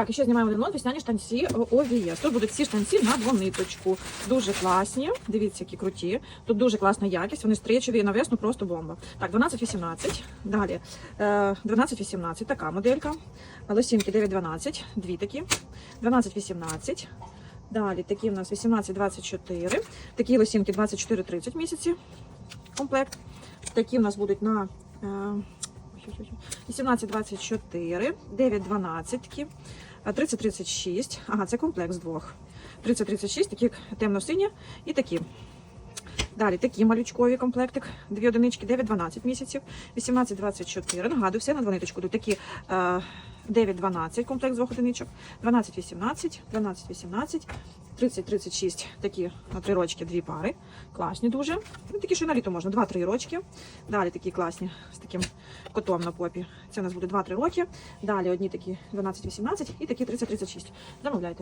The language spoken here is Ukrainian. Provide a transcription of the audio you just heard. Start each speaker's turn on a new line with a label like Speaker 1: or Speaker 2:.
Speaker 1: Так, і ще знімаємо один лот, весняні штанці ОВС. Тут будуть всі штанці на двониточку. Дуже класні. Дивіться, які круті. Тут дуже класна якість. Вони стрічові на весну, просто бомба. Так, 12-18. Далі е, 12-18, така моделька. Лосінки 9-12, дві такі. 12-18. Далі такі в нас 18-24. Такі лосінки 24-30 місяці. Комплект. Такі в нас будуть на е, 18-24, 9-12 такі, 30-36. Ага, це комплекс двох. 30-36, такі темно-сині і такі. Далі такі малючкові комплектик, дві одинички, 9-12 місяців, 18-24. Нагадую, все на двониточку. Тут такі е, 9-12 комплект двох одиничок, 12-18, 12-18, 30-36, такі на три рочки, дві пари. Класні дуже. Ну, такі, що на літо можна, 2-3 рочки. Далі такі класні з таким котом на попі. Це у нас буде 2-3 роки. Далі одні такі 12-18 і такі 30-36. Замовляйте.